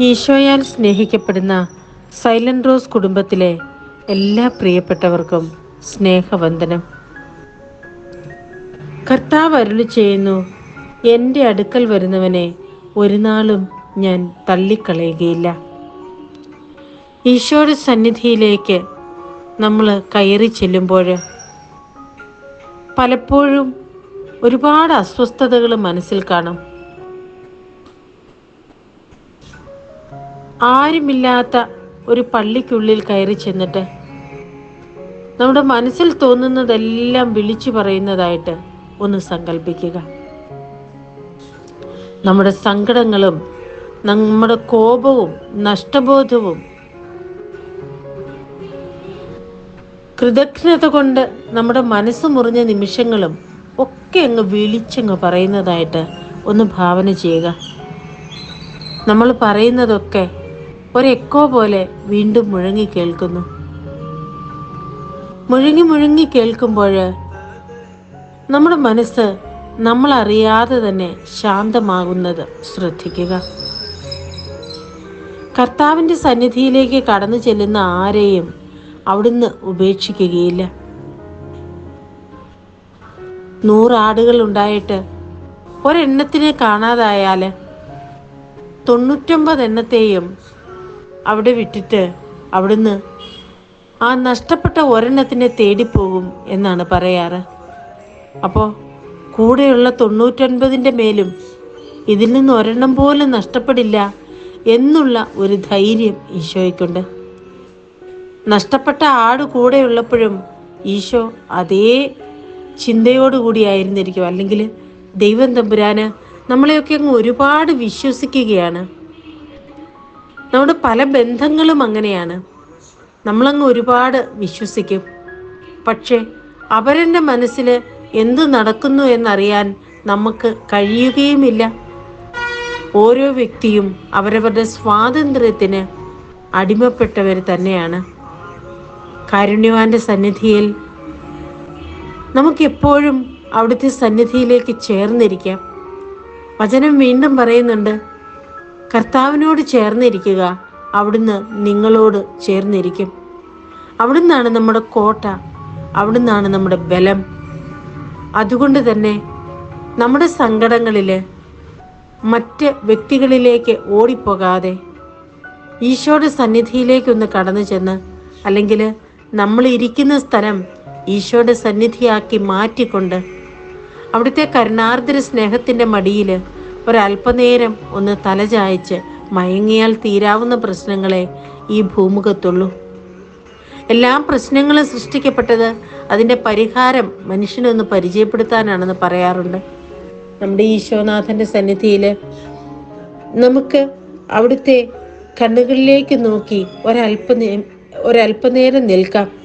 ഈശോയാൽ സ്നേഹിക്കപ്പെടുന്ന silent rose കുടുംബത്തിലെ എല്ലാ പ്രിയപ്പെട്ടവർക്കും സ്നേഹവന്ദനം. കർത്താവ് അരുളി ചെയ്യുന്നു എന്റെ അടുക്കൽ വരുന്നവനെ ഒരു നാളും ഞാൻ തള്ളിക്കളയുകയില്ല. ഈശോയുടെ സന്നിധിയിലേക്ക് നമ്മൾ കയറി ചെല്ലുമ്പോൾ പലപ്പോഴും ഒരുപാട് അസ്വസ്ഥതകൾ മനസ്സിൽ കാണും. ആരുമില്ലാത്ത ഒരു പള്ളിക്കുള്ളിൽ കയറി ചെന്നിട്ട് നമ്മുടെ മനസ്സിൽ തോന്നുന്നതെല്ലാം വിളിച്ചു പറയുന്നതായിട്ട് ഒന്ന് സങ്കല്പിക്കുക നമ്മുടെ സങ്കടങ്ങളും നമ്മുടെ കോപവും നഷ്ടബോധവും കൃതജ്ഞത കൊണ്ട് നമ്മുടെ മനസ്സ് മുറിഞ്ഞ നിമിഷങ്ങളും ഒക്കെ അങ്ങ് വിളിച്ചങ്ങ് പറയുന്നതായിട്ട് ഒന്ന് ഭാവന ചെയ്യുക. നമ്മൾ പറയുന്നതൊക്കെ ഒരെക്കോ പോലെ വീണ്ടും മുഴങ്ങി കേൾക്കുന്നു. മുഴങ്ങി മുഴങ്ങി കേൾക്കുമ്പോൾ നമ്മുടെ മനസ്സ് നമ്മൾ അറിയാതെ തന്നെ ശാന്തമാകുന്നത് ശ്രദ്ധിക്കുക. കർത്താവിന്റെ സന്നിധിയിലേക്ക് കടന്നു ചെല്ലുന്ന ആരെയും അവിടുന്ന് ഉപേക്ഷിക്കുകയില്ല. നൂറാടുകൾ ഉണ്ടായിട്ട് ഒരെണ്ണത്തിനെ കാണാതായാൽ തൊണ്ണൂറ്റൊമ്പത് എണ്ണത്തെയും അവിടെ വിട്ടിട്ട് അവിടുന്ന് ആ നഷ്ടപ്പെട്ട ഒരെണ്ണത്തിനെ തേടിപ്പോകും എന്നാണ് പറയാറ്. അപ്പോൾ കൂടെയുള്ള തൊണ്ണൂറ്റൊൻപതിന്റെ മേലും ഇതിൽ നിന്ന് ഒരെണ്ണം പോലും നഷ്ടപ്പെടില്ല എന്നുള്ള ഒരു ധൈര്യം ഈശോയ്ക്കുണ്ട്. നഷ്ടപ്പെട്ട ആട് കൂടെയുള്ളപ്പോഴും ഈശോ അതേ ചിന്തയോടുകൂടി ആയിരുന്നിരിക്കും. അല്ലെങ്കിൽ ദൈവം തമ്പുരാന് നമ്മളെയൊക്കെ അങ്ങ് ഒരുപാട് വിശ്വസിക്കുകയാണ്. നമ്മുടെ പല ബന്ധങ്ങളും അങ്ങനെയാണ്. നമ്മളങ്ങ് ഒരുപാട് വിശ്വസിക്കും. പക്ഷേ അവരന്റെ മനസ്സിൽ എന്ത് നടക്കുന്നു എന്നറിയാൻ നമുക്ക് കഴിയുകയുമില്ല. ഓരോ വ്യക്തിയും അവരവരുടെ സ്വാതന്ത്ര്യത്തിന് അടിമപ്പെട്ടവർ തന്നെയാണ്. കാരുണ്യവാന്റെ സന്നിധിയിൽ നമുക്കെപ്പോഴും അവിടുത്തെ സന്നിധിയിലേക്ക് ചേർന്നിരിക്കാം. വചനം വീണ്ടും പറയുന്നുണ്ട് കർത്താവിനോട് ചേർന്നിരിക്കുക. അവിടുന്ന് നിങ്ങളോട് ചേർന്നിരിക്കും. അവിടുന്നാണ് നമ്മുടെ കോട്ട. അവിടുന്നാണ് നമ്മുടെ ബലം. അതുകൊണ്ട് തന്നെ നമ്മുടെ സങ്കടങ്ങളിൽ മറ്റ് വ്യക്തികളിലേക്ക് ഓടിപ്പോകാതെ ഈശോയുടെ സന്നിധിയിലേക്കൊന്ന് കടന്നു ചെന്ന് അല്ലെങ്കിൽ നമ്മൾ ഇരിക്കുന്ന സ്ഥലം ഈശോയുടെ സന്നിധിയാക്കി മാറ്റിക്കൊണ്ട് അവിടുത്തെ കരുണാർദ്ര സ്നേഹത്തിന്റെ മടിയിൽ ഒരല്പനേരം ഒന്ന് തലചായച്ച് മയങ്ങിയാൽ തീരാവുന്ന പ്രശ്നങ്ങളെ ഈ ഭൂമുഖത്തുള്ളൂ. എല്ലാ പ്രശ്നങ്ങളും സൃഷ്ടിക്കപ്പെട്ടത് അതിന്റെ പരിഹാരം മനുഷ്യനൊന്ന് പരിചയപ്പെടുത്താനാണെന്ന് പറയാറുണ്ട്. നമ്മുടെ ഈശോനാഥന്റെ സന്നിധിയിൽ നമുക്ക് അവിടുത്തെ കണ്ണുകളിലേക്ക് നോക്കി ഒരല്പനേ ഒരല്പനേരം നിൽക്കാം.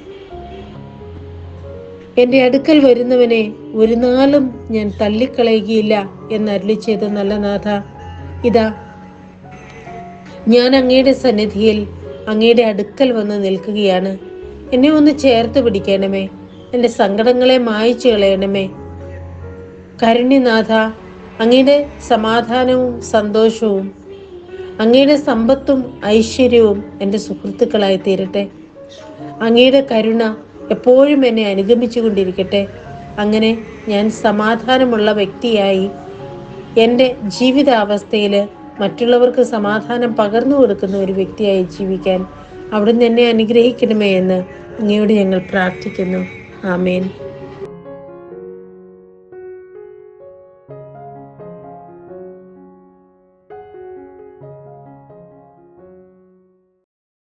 എന്റെ അടുക്കൽ വരുന്നവനെ ഒരു നാളും ഞാൻ തള്ളിക്കളയുകയില്ല എന്ന് അരുളി ചെയ്ത നല്ല നാഥ. ഇതാ. ഞാൻ അങ്ങയുടെ സന്നിധിയിൽ അങ്ങയുടെ അടുക്കൽ വന്ന് നിൽക്കുകയാണ്. എന്നെ ഒന്ന് ചേർത്ത് പിടിക്കണമേ. എന്റെ സങ്കടങ്ങളെ മായച്ചു കളയണമേ. കരുണ്യനാഥ അങ്ങയുടെ സമാധാനവും സന്തോഷവും അങ്ങയുടെ സമ്പത്തും ഐശ്വര്യവും എന്റെ സുഹൃത്തുക്കളായി തീരട്ടെ. അങ്ങയുടെ കരുണ എപ്പോഴും എന്നെ അനുഗമിച്ചു കൊണ്ടിരിക്കട്ടെ. അങ്ങനെ ഞാൻ സമാധാനമുള്ള വ്യക്തിയായി എന്റെ ജീവിതാവസ്ഥയിൽ മറ്റുള്ളവർക്ക് സമാധാനം പകർന്നു കൊടുക്കുന്ന ഒരു വ്യക്തിയായി ജീവിക്കാൻ അവിടുന്ന് എന്നെ അനുഗ്രഹിക്കണമേ എന്ന് അങ്ങയോട് ഞങ്ങൾ പ്രാർത്ഥിക്കുന്നു. ആമേൻ.